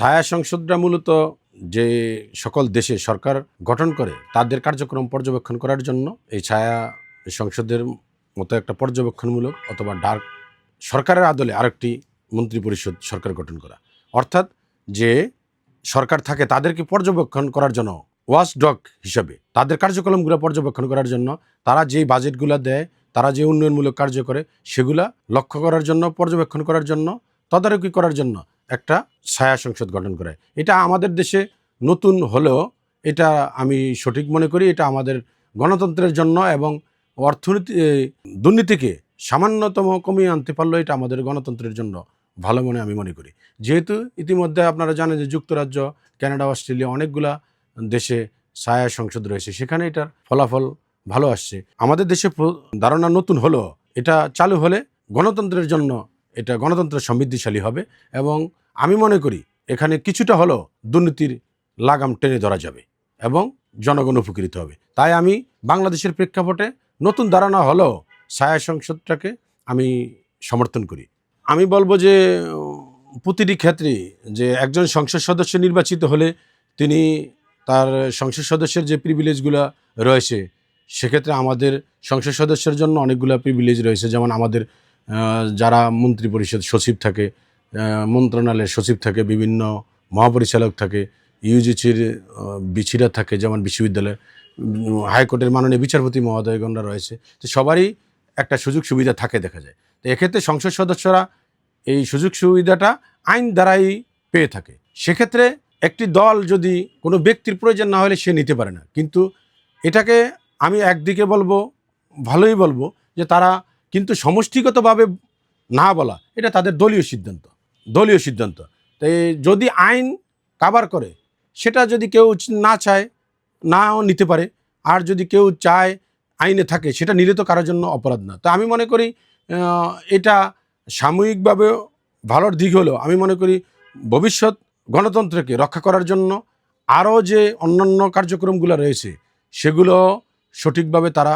ছায়া সংসদরা মূলত যে সকল দেশে সরকার গঠন করে, তাদের কার্যক্রম পর্যবেক্ষণ করার জন্য এই ছায়া সংসদের মতো একটা পর্যবেক্ষণমূলক অথবা ডার্ক সরকারের আদলে আরেকটি মন্ত্রী পরিষদ সরকার গঠন করা। অর্থাৎ যে সরকার থাকে তাদেরকে পর্যবেক্ষণ করার জন্য ওয়াচ ডগ হিসাবে তাদের কার্যক্রমগুলো পর্যবেক্ষণ করার জন্য তারা যে বাজেটগুলো দেয়, তারা যে উন্নয়নমূলক কার্য করে, সেগুলা লক্ষ্য করার জন্য, পর্যবেক্ষণ করার জন্য, তদারকি করার জন্য একটা ছায়া সংসদ গঠন করে। এটা আমাদের দেশে নতুন হলেও এটা আমি সঠিক মনে করি, এটা আমাদের গণতন্ত্রের জন্য এবং অর্থনীতি দুর্নীতিকে সামান্যতম কমিয়ে আনতে পারল এটা আমাদের গণতন্ত্রের জন্য ভালো মনে আমি মনে করি। যেহেতু ইতিমধ্যে আপনারা জানেন যে যুক্তরাজ্য, কানাডা, অস্ট্রেলিয়া অনেকগুলা দেশে ছায়া সংসদ রয়েছে, সেখানে এটার ফলাফল ভালো আসছে। আমাদের দেশে ধারণা নতুন হলো এটা চালু হলে গণতন্ত্রের জন্য এটা গণতন্ত্র সমৃদ্ধিশালী হবে এবং আমি মনে করি এখানে কিছুটা হলো দুর্নীতির লাগাম টেনে ধরা যাবে এবং জনগণ উপকৃত হবে। তাই আমি বাংলাদেশের প্রেক্ষাপটে নতুন ধারণা হলেও ছায়া সংসদটাকে আমি সমর্থন করি। আমি বলব যে, প্রতিটি ক্ষেত্রে যে একজন সংসদ সদস্য নির্বাচিত হলে তিনি তার সংসদ সদস্যের যে প্রিভিলেজগুলো রয়েছে, সেক্ষেত্রে আমাদের সংসদ সদস্যের জন্য অনেকগুলো প্রিভিলেজ রয়েছে। যেমন আমাদের যারা মন্ত্রী পরিষদ সচিব থাকে মন্ত্রণালয়ের সচিব থাকে, বিভিন্ন মহাপরিচালক থাকে, ইউজিসির বিছিরা থাকে, যেমন বিশ্ববিদ্যালয় হাইকোর্টের মাননীয় বিচারপতি মহোদয়গণরা রয়েছে। তো সবারই একটা সুযোগ সুবিধা থাকে দেখা যায়। তো এক্ষেত্রে সংসদ সদস্যরা এই সুযোগ সুবিধাটা আইন দ্বারাই পেয়ে থাকে। সেক্ষেত্রে একটি দল যদি কোনো ব্যক্তির প্রয়োজন না হলে সে নিতে পারে না। কিন্তু এটাকে আমি একদিকে বলব, ভালোই বলব, যে তারা কিন্তু সমষ্টিগতভাবে না বলা, এটা তাদের দলীয় সিদ্ধান্ত। দলীয় সিদ্ধান্ত। তাই যদি আইন কাবার করে, সেটা যদি কেউ না চায়, নাও নিতে পারে। আর যদি কেউ চায় আইনে থাকে, সেটা নিলে তো কারোর জন্য অপরাধ না। তো আমি মনে করি এটা সাময়িকভাবে ভালোর দিক হলেও আমি মনে করি, ভবিষ্যৎ গণতন্ত্রকে রক্ষা করার জন্য আরও যে অন্যান্য কার্যক্রমগুলো রয়েছে, সেগুলো সঠিকভাবে তারা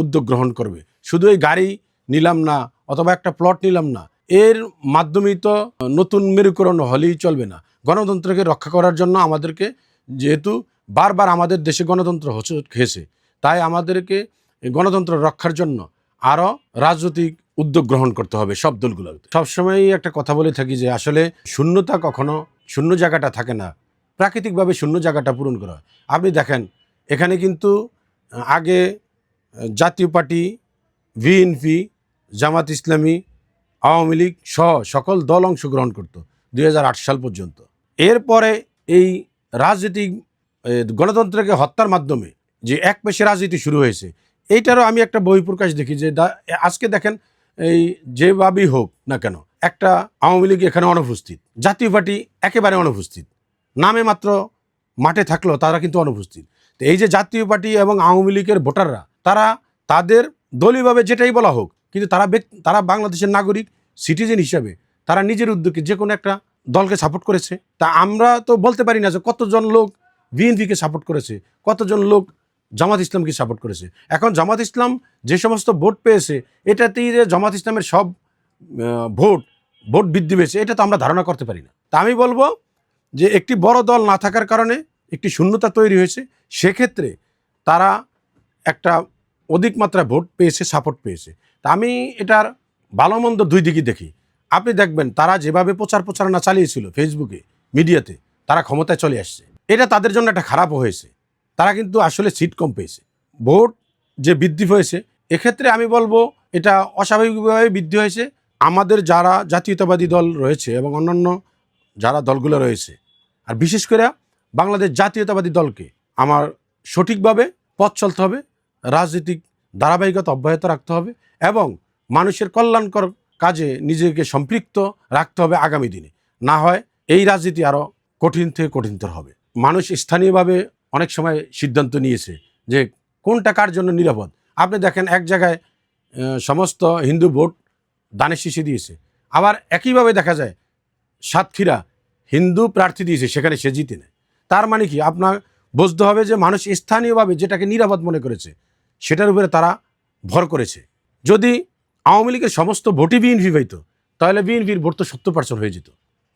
উদ্যোগ গ্রহণ করবে। শুধু এই গাড়ি নিলাম না, অথবা একটা প্লট নিলাম না এর মাধ্যমেই তো নতুন মেরুকরণ হলেই চলবে না। গণতন্ত্রকে রক্ষা করার জন্য আমাদেরকে যেহেতু বারবার আমাদের দেশে গণতন্ত্র খেয়েছে তাই আমাদেরকে গণতন্ত্র রক্ষার জন্য আরও রাজনৈতিক উদ্যোগ গ্রহণ করতে হবে সব দলগুলো সবসময়ই একটা কথা বলে থাকি যে আসলে শূন্যতা কখনো শূন্য জায়গাটা থাকে না। প্রাকৃতিকভাবে শূন্য জায়গাটা পূরণ করা হয়। আপনি দেখেন, এখানে কিন্তু আগে জাতীয় পার্টি, ভিএনপি, জামাত ইসলামী আওয়ামী লীগ সহ সকল দল অংশগ্রহণ করত দু হাজার আট সাল পর্যন্ত। এরপরে এই রাজনৈতিক গণতন্ত্রকে হত্যার মাধ্যমে যে এক পেশে রাজনীতি শুরু হয়েছে, এইটারও আমি একটা বই প্রকাশ দেখি যে আজকে দেখেন এই যেভাবেই হোক না কেন, একটা আওয়ামী লীগ এখানে অনুপস্থিত, জাতীয় পার্টি একেবারে অনুপস্থিত, নামে মাত্র মাঠে থাকলেও তারা কিন্তু অনুপস্থিত। তো এই যে জাতীয় পার্টি এবং আওয়ামী লীগের ভোটাররা, তারা তাদের দলীয়ভাবে যেটাই বলা হোক কিন্তু তারা তারা বাংলাদেশের নাগরিক সিটিজেন হিসাবে তারা নিজের উদ্যোগে যে কোনো একটা দলকে সাপোর্ট করেছে। তা আমরা তো বলতে পারি না যে কতজন লোক বিএনপিকে সাপোর্ট করেছে, কতজন লোক জামাত ইসলামকে সাপোর্ট করেছে। এখন জামাত ইসলাম যে সমস্ত ভোট পেয়েছে, এটাতেই যে জামাত ইসলামের সব ভোট ভোট বৃদ্ধি পেয়েছে, এটা তো আমরা ধারণা করতে পারি না। তা আমি বলব যে একটি বড় দল না থাকার কারণে একটি শূন্যতা তৈরি হয়েছে। সেক্ষেত্রে তারা একটা অধিক মাত্রায় ভোট পেয়েছে সাপোর্ট পেয়েছে। তা আমি এটার ভালো মন্দ দুই দিকই দেখি। আপনি দেখবেন তারা যেভাবে প্রচার প্রচারণা চালিয়েছিল ফেসবুকে মিডিয়াতে তারা ক্ষমতায় চলে আসছে। এটা তাদের জন্য একটা খারাপও হয়েছে। তারা কিন্তু আসলে সিট কম পেয়েছে। ভোট যে বৃদ্ধি হয়েছে, এক্ষেত্রে আমি বলব এটা অস্বাভাবিকভাবে বৃদ্ধি হয়েছে। আমাদের যারা জাতীয়তাবাদী দল রয়েছে এবং অন্যান্য যারা দলগুলো রয়েছে, আর বিশেষ করে বাংলাদেশ জাতীয়তাবাদী দলকে আমার সঠিকভাবে পথ চলতে হবে, রাজনৈতিক ধারাবাহিকতা অব্যাহত রাখতে হবে এবং মানুষের কল্যাণকর কাজে নিজেকে সম্পৃক্ত রাখতে হবে আগামী দিনে। না হয় এই রাজনীতি আরও কঠিন থেকে কঠিনতর হবে। মানুষ স্থানীয়ভাবে অনেক সময় সিদ্ধান্ত নিয়েছে যে কোনটা কার জন্য নিরাপদ। আপনি দেখেন এক জায়গায় সমস্ত হিন্দু ভোট দানের শীষে দিয়েছে। আবার একইভাবে দেখা যায়, সাতক্ষীরা হিন্দু প্রার্থী দিয়েছে, সেখানে সে জিতে নেয়। তার মানে কি? আপনার বুঝতে হবে যে মানুষ স্থানীয়ভাবে যেটাকে নিরাপদ মনে করেছে সেটার উপরে তারা ভর করেছে। যদি আওয়ামী লীগের সমস্ত ভোটই বিএনপি পাইতো, তাহলে বিএনপির ভোট তো সত্তর পার্সেন্ট হয়ে যেত,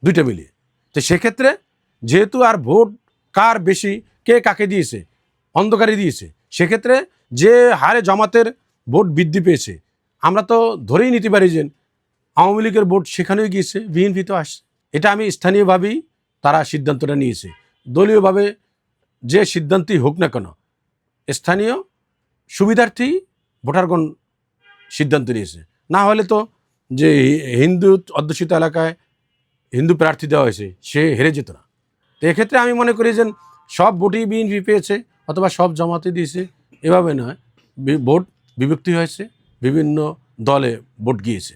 দুইটা মিলিয়ে। তো সেক্ষেত্রে যেহেতু আর ভোট কার বেশি, কে কাকে দিয়েছে অন্ধকারে দিয়েছে, সেক্ষেত্রে যে হারে জামাতের ভোট বৃদ্ধি পেয়েছে, আমরা তো ধরেই নিতে পারি যে আওয়ামী লীগের ভোট সেখানেও গিয়েছে, বিএনপি তো আসছে এটা আমি স্থানীয়ভাবেই তারা সিদ্ধান্তটা নিয়েছে। দলীয়ভাবে যে সিদ্ধান্তই হোক না কেন, স্থানীয় সুবিধার্থী ভোটারগণ সিদ্ধান্ত নিয়েছে। না হলে তো যে হিন্দু অধ্যুষিত এলাকায় হিন্দু প্রার্থী দেওয়া হয়েছে, সে হেরে যেত না। তো এক্ষেত্রে আমি মনে করি যে সব ভোটই বিএনপি পেয়েছে অথবা সব জমাতে দিয়েছে, এভাবে নয়। ভোট বিভক্তি হয়েছে, বিভিন্ন দলে ভোট গিয়েছে।